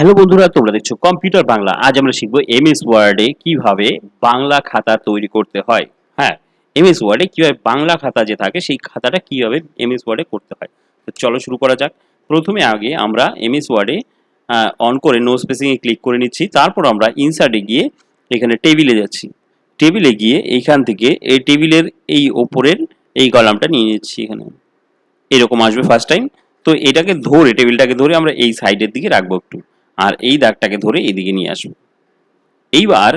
Hello বন্ধুরা, তোমরা দেখছ কম্পিউটার বাংলা আজ আমরা শিখব এমএস ওয়ার্ডে কীভাবে বাংলা খাতা তৈরি করতে হয়। হ্যাঁ এমএস ওয়ার্ডে কীভাবে বাংলা খাতা যে থাকে, সেই খাতাটা কীভাবে এমএস ওয়ার্ডে করতে হয়। তো চলো শুরু করা যাক। প্রথমে আগে আমরা এমএস ওয়ার্ডে অন করে নো স্পেসিংয়ে ক্লিক করে নিচ্ছি। তারপর আমরা ইনসার্টে গিয়ে এখানে টেবিলে যাচ্ছি। টেবিলে গিয়ে এইখান থেকে এই টেবিলের এই ওপরের এই কলামটা নিয়ে নিচ্ছি এখানে। এরকম আসবে ফার্স্ট টাইম তো এটাকে ধরে টেবিলটাকে ধরে আমরা এই সাইডের দিকে রাখব একটু। আর এই দাগটাকে ধরে এদিকে নিয়ে আসব। এইবার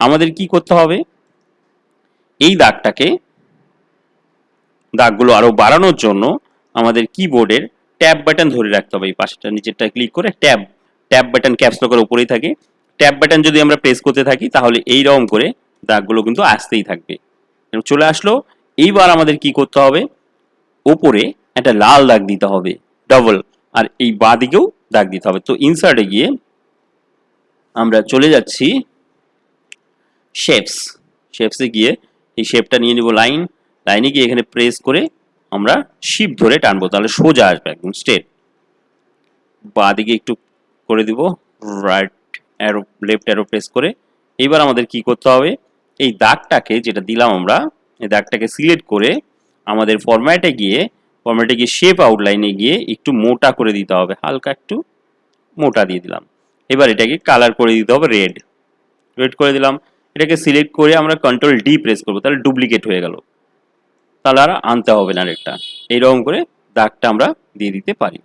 আমাদের কি করতে হবে? এই দাগটাকে, দাগগুলো আরও বাড়ানোর জন্য আমাদের কিবোর্ডের ট্যাব বাটন ধরে রাখতে হবে। এই পাশেটা নিচেরটা ক্লিক করে ট্যাব ট্যাব বাটন ক্যাপস লকের উপরেই থাকে। ট্যাব বাটন যদি আমরা প্রেস করতে থাকি, তাহলে এই রকম করে দাগগুলো কিন্তু আসতেই থাকবে। চলে আসলো, এইবার আমাদের কি করতে হবে? ওপরে একটা লাল দাগ দিতে হবে ডবল আর এই বাঁ দিকেও দাগ দিতে হবে। তো ইনসার্টে গিয়ে আমরা চলে যাচ্ছি শেপস শেপসে গিয়ে এই শেপটা নিয়ে নিব লাইন লাইনে গিয়ে এখানে প্রেস করে আমরা শিপ ধরে টানবো, তাহলে সোজা আসবে একদম স্ট্রেট বাঁ দিকে একটু করে দিব right arrow left arrow press করে। এইবার আমাদের কি করতে হবে? এই দাগটাকে যেটা দিলাম আমরা, এই দাগটাকে সিলেক্ট করে আমাদের ফরম্যাটে গিয়ে ফরম্যাটে গিয়ে শেপ আউটলাইনে গিয়ে একটু মোটা করে দিতে হবে। হালকা একটু মোটা দিয়ে দিলাম। এবার এটাকে কালার করে দিতে হবে রেড রেড করে দিলাম। এটাকে সিলেক্ট করে আমরা কন্ট্রোল ডি প্রেস করব। তাহলে ডুপ্লিকেট হয়ে গেল। তাহলে আর আনতে হবে না রেডটা এইরকম করে দাগটা আমরা দিয়ে দিতে পারি।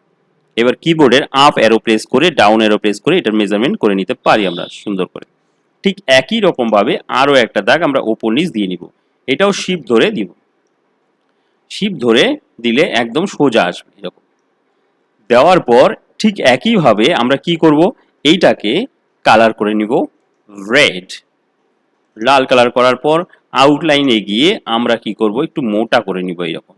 এবার কিবোর্ডের আপ অ্যারো প্রেস করে ডাউন অ্যারো প্রেস করে এটার মেজারমেন্ট করে নিতে পারি আমরা সুন্দর করে। ঠিক একই রকমভাবে আরও একটা দাগ আমরা ওপর নিচ দিয়ে নিব। এটাও শিপ ধরে দিব। শিপ ধরে দিলে একদম সোজা আসবে, এরকম। দেওয়ার পর ঠিক একইভাবে আমরা কি করব? এইটাকে কালার করে নিব রেড লাল কালার করার পর আউটলাইনে গিয়ে আমরা কি করব? একটু মোটা করে নিব এইরকম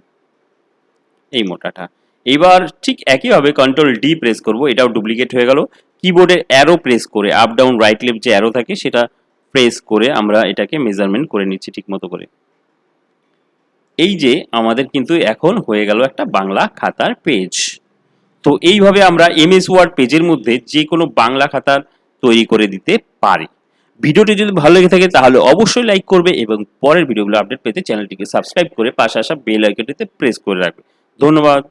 এই মোটাটা। এবার ঠিক একইভাবে কন্ট্রোল ডি প্রেস করব, এটাও ডুপ্লিকেট হয়ে গেল। কিবোর্ডের অ্যারো প্রেস করে আপ ডাউন রাইট লেফট যে অ্যারো থাকে, সেটা প্রেস করে আমরা এটাকে মেজারমেন্ট করে নিচ্ছি ঠিক মতো করে। এই যে আমাদের কিন্তু এখন হয়ে গেল একটা বাংলা খাতার পেজ তো এইভাবে আমরা এমএস ওয়ার্ড পেজের মধ্যে যে কোনো বাংলা খাতার তৈরি করে দিতে পারি। ভিডিওটি যদি ভালো লেগে থাকে তাহলে অবশ্যই লাইক করবে এবং পরের ভিডিওগুলো আপডেট পেতে চ্যানেলটিকে সাবস্ক্রাইব করে পাশে আসা বেল আইকনটিতে প্রেস করে রাখবে। ধন্যবাদ।